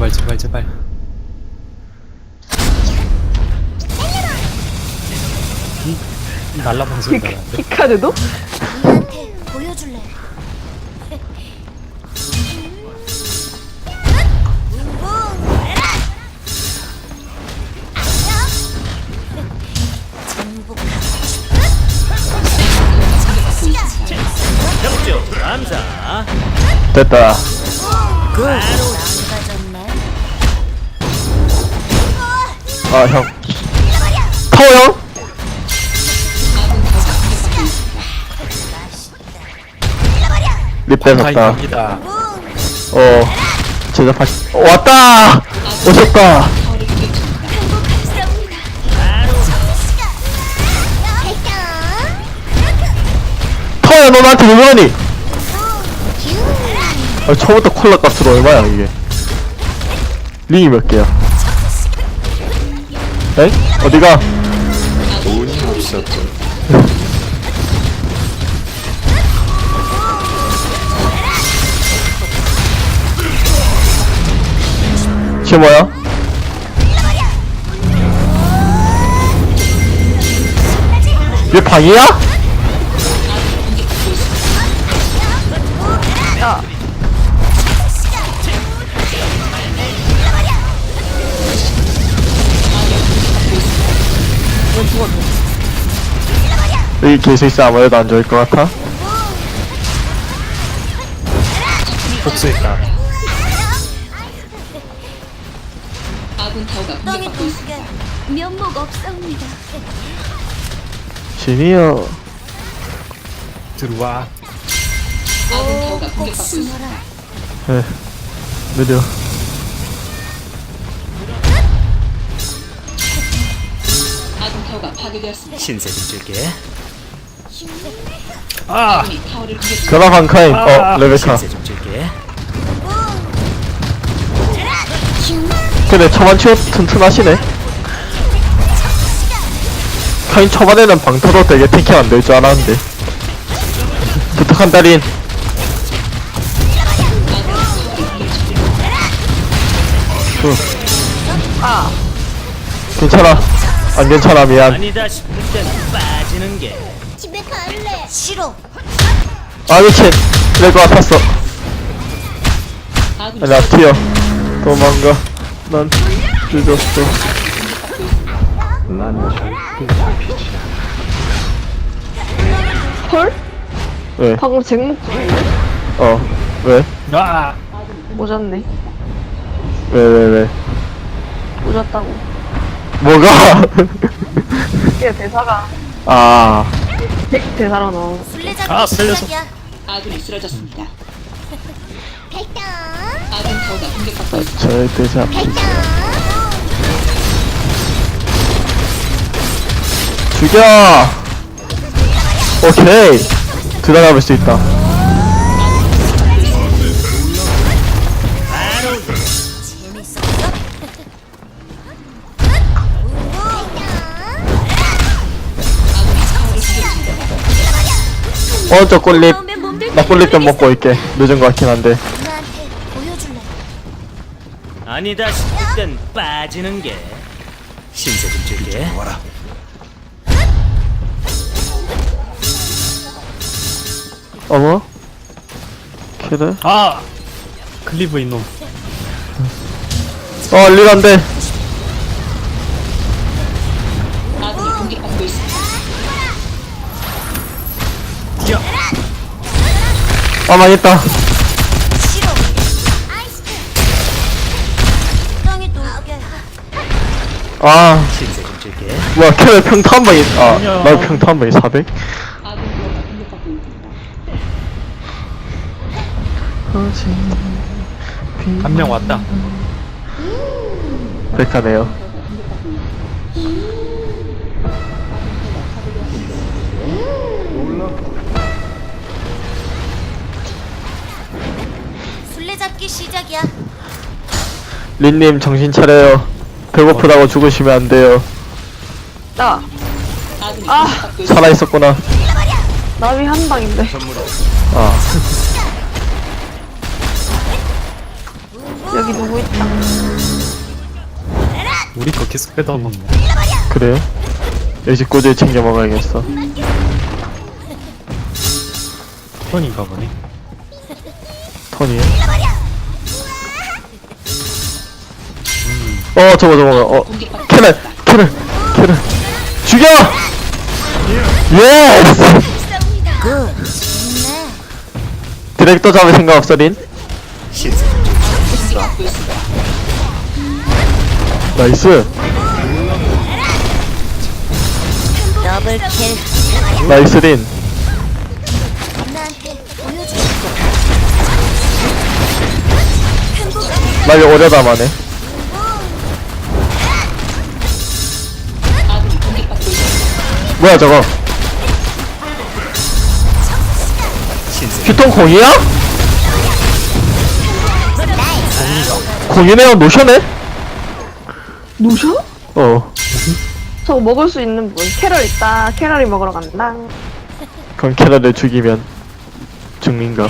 제발 제발 제발 이 날라방 소리 나는데 키카드도? 우리한테 보여줄래? 됐다. 아, 형. 타워 형? 립. 갑니다 어. 제작 파시. 어, 왔다! 오셨다! 타워야, 너 나한테 왜 그러니? 아, 처음부터 콜라 값으로 얼마야, 이게? 링이 몇 개야? 에? 어디가? 돈이 없었군 쟤 뭐야? 얘 방이야? 야, 여기 계속 있어 아무래도 안 좋을 것 같아. 복수했다 면목 없사옵니다. 진이요. 들어와 꼭 숨어라. 에 느려. 아군 타워가 파괴되었습니다. 신세 좀 줄게 아 타워를 공격 변화 반카임. 어 레베카. 신세 좀 줄게 근데 초반 치고 튼튼하시네. 카인 초반에는 방터도 되게 탱킹 안될 줄 알았는데. 부탁한 달인. 응. 아, 괜찮아. 안 괜찮아 미안. 아니다 싶을 땐 빠지는 게 갈래. 싫어. 아 미친. 것 같았어. 아군이 나 튀어. 도망가. 난 늦었어. 헐? 왜? 방금 잭목 어. 왜? 아 오졌네. 왜, 왜, 왜? 오졌다고. 뭐가? 이게 대사가 아, 대- 대사로 나오. 술래잡기 아, 살려서. 시작이야. 아군이 쓰러졌습니다. 갈등. 아군 타워가 공격받고 있습니다. 절대 잡히지. 죽여! 오케이! 잡을 수 있다. 어, 저 꿀립. 나 꿀립 좀 먹고 올게. 늦은 것 같긴 한데. 보여줄래? 아니다 싶을 땐 빠지는 게 신세 좀 줄게 어머? 그래? 아 클리브 이놈 어, 리란데. 아, 망했다. 아, 신세 좀 줄게 뭐야, 캐럴 평타 한 방이, 아, 안녕. 나 평타 한 방이 400? 아군 타워가 공격받고 있습니다. 한명 왔다 백하네요. 시작이야. 린님, 정신 차려요. 배고프다고 죽으시면 안 돼요. 나, 아. 있습니다. 살아 있었구나. 나비 한 방인데. 아. 여기 누구 있다. 계속 빼다 먹네. 그래요? 역시 꼬질 챙겨 먹어야겠어. 턴인가 보네. 턴이요? 어, 저거, 저거, 어, 캐럴. 캐럴, 캐럴. 죽여! 예스! 디렉터 잡을 생각 없어, 린? 나이스. 나이스, 린. 나한테 보여줘. 나 이거 오래 담아네. 뭐야, 저거? 휴통 공이야? 공이네요, 노션에? 노셔? 어. 저거 먹을 수 있는 분. 캐럴 있다. 캐럴이 먹으러 간다. 그럼 캐럴을 죽이면 죽는가?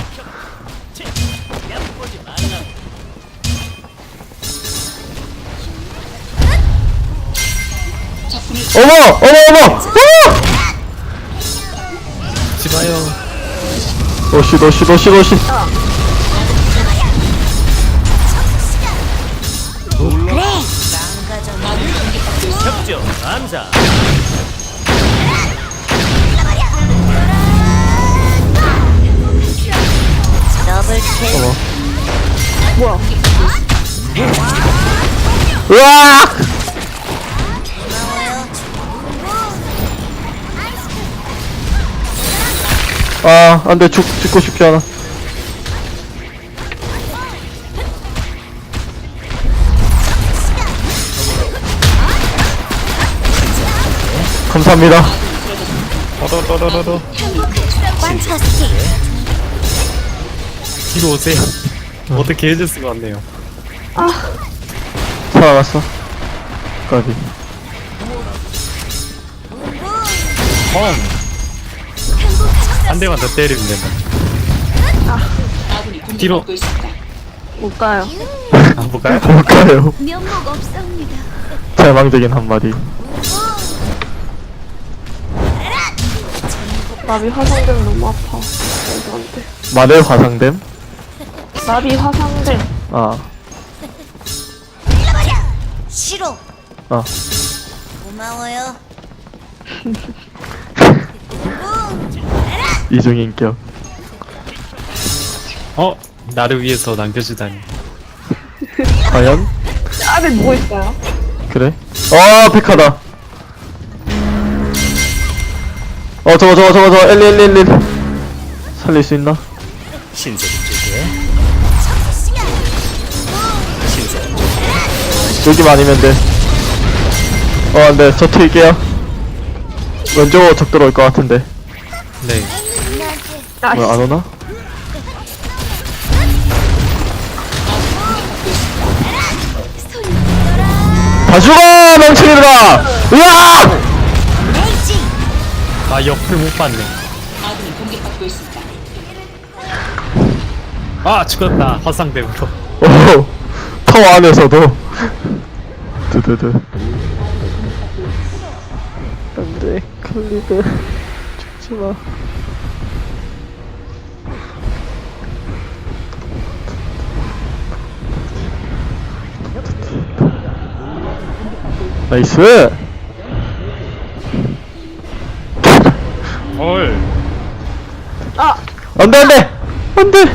어머! 어머, 어머! 어머! 지마요. 오씨, 오씨, 오씨, 오씨. 협조 더블킬. 뭐야? 으악! 아, 안 돼. 죽, 죽고 싶지 않아. 감사합니다. 판타스틱. 뒤로 오세요. 어떻게 해줄 수가 없네요. 살아갔어. 까비. 턴. 한 대만 더 때리면 된다. 뒤로. 못 가요. 안 볼까요? 뭘까요? 면목 없습니다. 절망적인 한마디. 나비 화상됨 너무 아파. 마늘 화상됨? 나비 화상됨. 아, 싫어. 아. 고마워요. 이중인격. 어? 나를 위해서 남겨주다니. 과연? 안에 누구 있어요? 그래? 어, 백화다. 어, 저거, 저거, 저거, 저거, 엘리, 엘리, 엘리. 살릴 수 있나? 신세 쪽에 신세 여기만 아니면 돼. 어, 안 돼. 저 튈게요. 왼쪽으로 적 들어올 것 같은데. 네. 아, 뭐야, 안 오나? 다 죽어! 멍청이들아! 으아! 아, 옆을 못 봤네. 아군이 공격받고 있습니다. 아, 죽었다. 화상됨으로. 오, 터 안에서도. 두두두. 안 돼, 클리드. 죽지 마. 나이스! 헐. 아! 안 돼, 안 돼! 안 돼!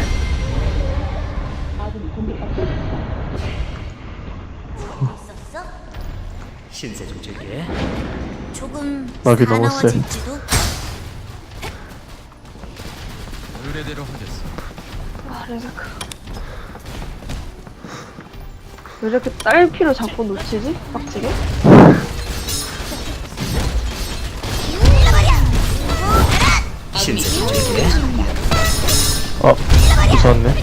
신세 쪽에 조금 막이 너무 세. 사나워질지도. 왜 이렇게 딸피로 자꾸 놓치지? 빡치게? 어, 무서웠네.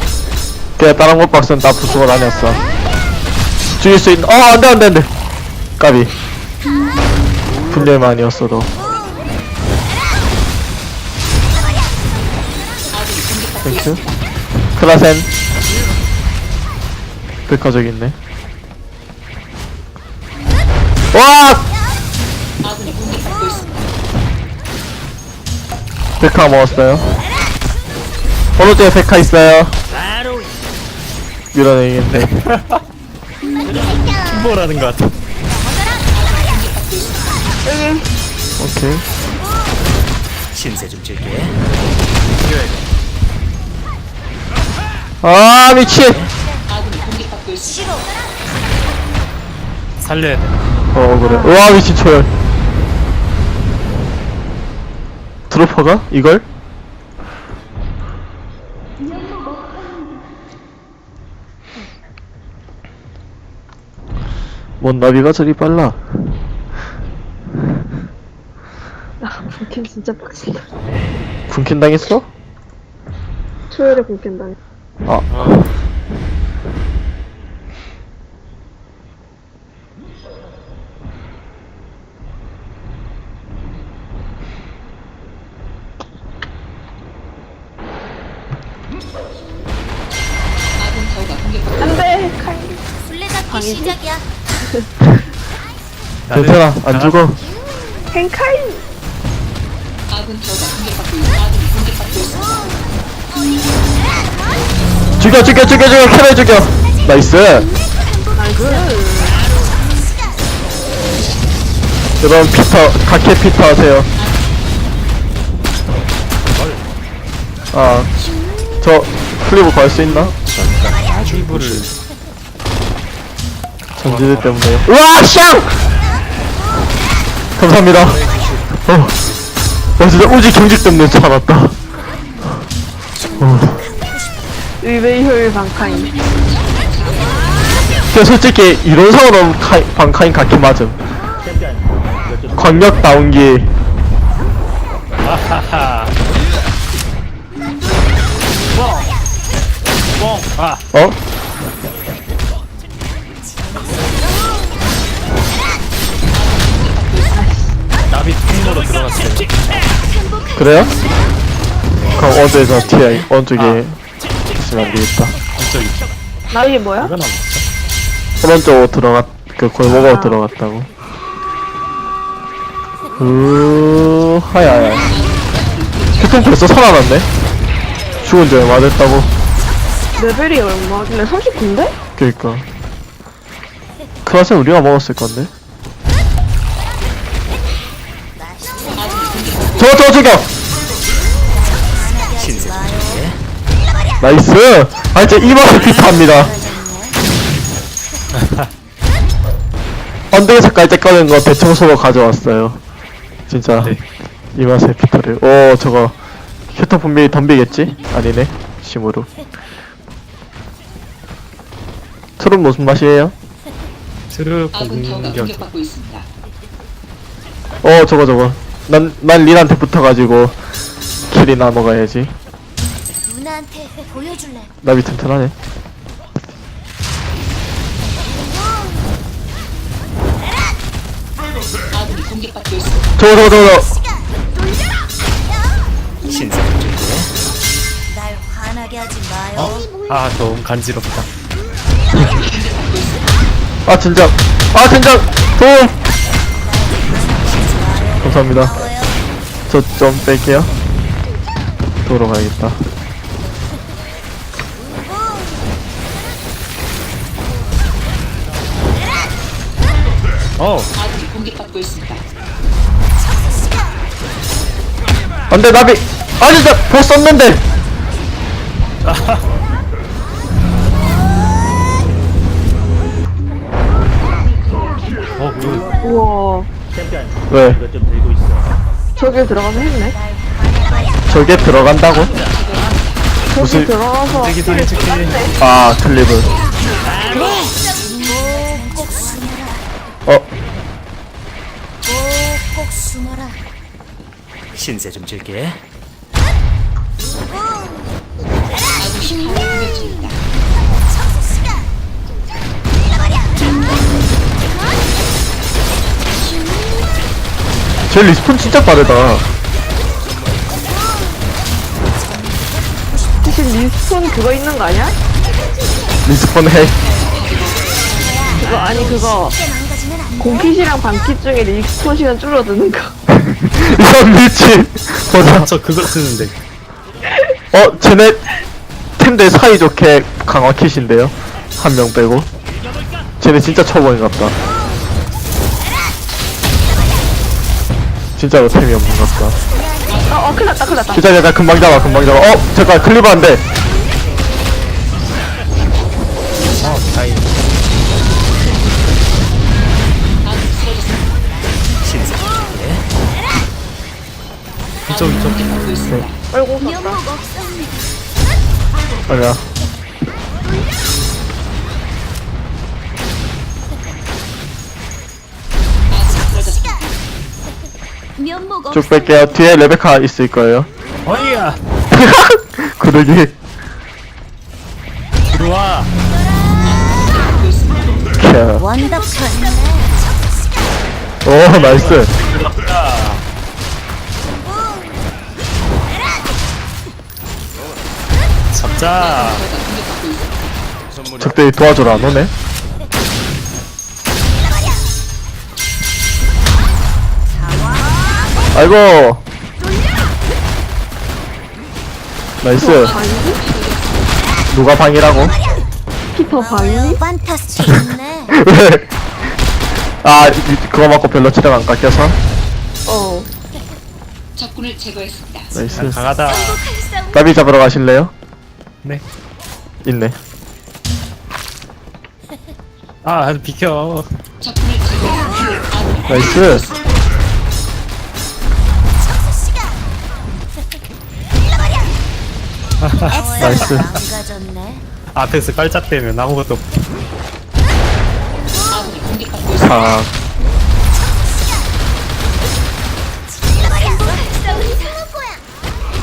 걔 다른 것 박스는 다 부수고 다녔어. 죽일 수 있는, 어, 안 돼, 안 돼, 안 돼. 까비. 분열만 아니었어도. 땡큐. 클라센. 백화적 있네. 와! 데카 먹었어요. 오른쪽에 데카 있어요. 밀어내겠네. 킹보라는 것 같아. 오케이. 신세 좀 줄게. 아, 미친! 살려야 돼. 어, 그래. 우와, 미친 초열. 드로퍼가? 이걸? 뭔 나비가 저리 빨라. 아 불캔 진짜 빡친다 군캔 당했어? 초열에 당해 아. 아 괜찮아, 안 죽어. 있습니다. 죽여, 죽여, 죽여, 죽여, 캐럴 죽여! 나이스! 여러분, 피터, 각해 피터 하세요. 아, 저, 클리브 갈 수 있나? 킹보를 전지대 때문에. 우와, 샹! 감사합니다. 어, 나 진짜 우지 경직 때문에 살았다. 어. 의외의 효율 방카인 근데 솔직히 이런 상황은 카이, 방카인 각기 맞음. 광역 다운기. 아! 어? 킹보로 들어갔어요. 그래요? 그럼 어디에서 TI 어느 쪽에 있으면 안 되겠다. 이쪽이. 나 이게 뭐야? 이건 안? 오른쪽으로 들어갔 그 골목으로 들어갔다고. 으 하야야. 교통 벌써 살아났네. 죽은 지 얼마 됐다고. 레벨이 얼마길래 39인데? 그니까. 그라스 우리가 먹었을 건데. 신세 좀 줄게. 나이스! 아 이제 이 맛에 피타합니다. 언덕에서 깔때 꺼낸 거 대청소로 가져왔어요. 진짜 네. 이 맛에 피타를. 오 저거 휴터 분명히 덤비겠지? 아니네. 심으로. 술은 무슨 맛이에요? 트루 아군 타워가 공격. 공격받고 있습니다. 어 저거 저거. 난 난 린한테 붙어가지고 킬이나 먹어야지. 누나한테 보여줄래. 나비 튼튼하네. 아군이 공격받고 있습니다. 저거 저거 저거. 저거. 신세 좀 줄게. 날 화나게 하지 마요. 아, 너무 간지럽다. 아 진짜. 아 진짜. 도움. 감사합니다. 저 좀 뺄게요. 도로 가야겠다. 어! 안돼 나비. 아 진짜 보 썼는데. 어, 그, 우와 왜? 저길 들어가서 했네 저게 들어간다고? 저기 무슨- 들어가서 대기상에 찍히. 아 클립을. 어 꼭꼭 숨어라. 신세 좀 줄게. 제 리스폰 진짜 빠르다. 사실 리스폰 그거 있는 거 아니야? 리스폰 해. 그거 아니 그거. 공킷이랑 반킷 중에 리스폰 시간 줄어드는 거. 이건 미친 보자 저 그거 쓰는데. 어 쟤네 팀들 사이좋게 강화 킷인데요 한 명 빼고 쟤네 진짜 처벌인 같다 진짜로 템이 없는 것 같다 어, 어, 큰일 났다, 큰일 났다. 기다려 나 금방 잡아 금방 잡아 어 잠깐 클리브 안돼 어, 다행. 신세 좀 줄게. 이쪽, 이쪽. 없습니다. 아니야 면목 쭉 없. 뺄게요 뒤에 레베카 있을 거예요 어이야! 그러기 들어와! 캬. 원더풀. 오 나이스 잡자! 적들이 안 오네 아이고 나이스 누가 방이라고? 피터 방이? 판타스틱 있네. 왜? 아 이- 그거 맞고 별로 체력 안 깎여서? 어. 적군을 제거했습니다. 나이스 강하다. 나비 잡으러 가실래요? 네. 있네 아, 비켜. 적군을 제거했습니다. 아군이 나이스 나이스 망가졌네. 앞에서 깔짝대면 아무것도 없. 자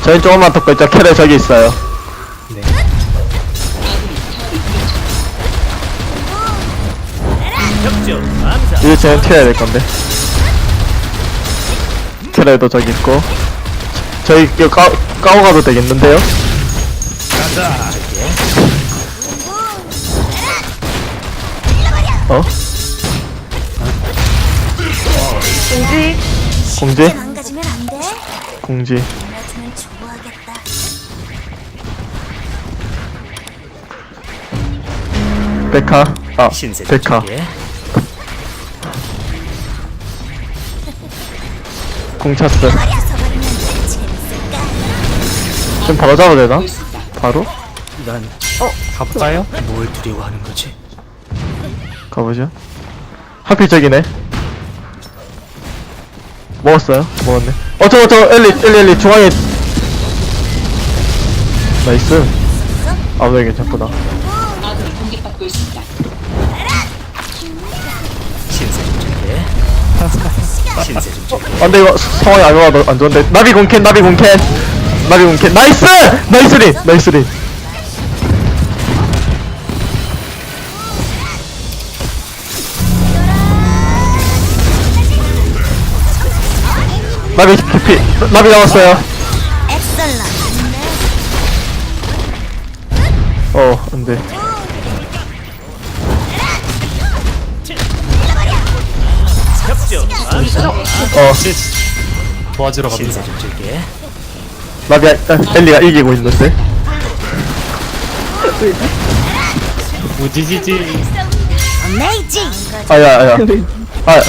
저희 조금만 더 끌죠 캐럴 저기 있어요 네. 이제 쟤는 튀어야 될 건데 캐럴도 저기 있고 저희 이거 까, 까고 가도 되겠는데요? 어? 공지? 공지? 망가지면 안 돼. 공지 나중엔 좋아하겠다. 백화 아 신세 좀. 공차스 버려서 버리면 재밌을까? 지금 바로 잡아도 되나? 바로? 난 가볼까요? 뭘 두려워하는 거지? 가보죠 하필 저기네 먹었어요? 먹었네 어 저거 저거 엘리 엘리 엘리 중앙에 나이스 아무도 괜찮구나 아군이 공격받고 있습니다. 신세 좀 줄게. 신세 좀 줄게. 안 돼 이거 상황이 안 좋아 안 좋은데 나비 공캔 나비 공캔 나비 공캔 나이스 나이스리 나이스리 나비 깊이 나비 나왔어요. 어 안돼 어 도와주러 갑니다. 신세 좀 줄게. 나비 아, 엘리가 이기고 있는데 우지지지. 어메이징. 아야 아야 아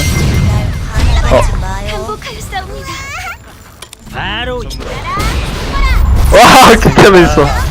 마요. 행복하였사옵니다. 바로 와, 있어.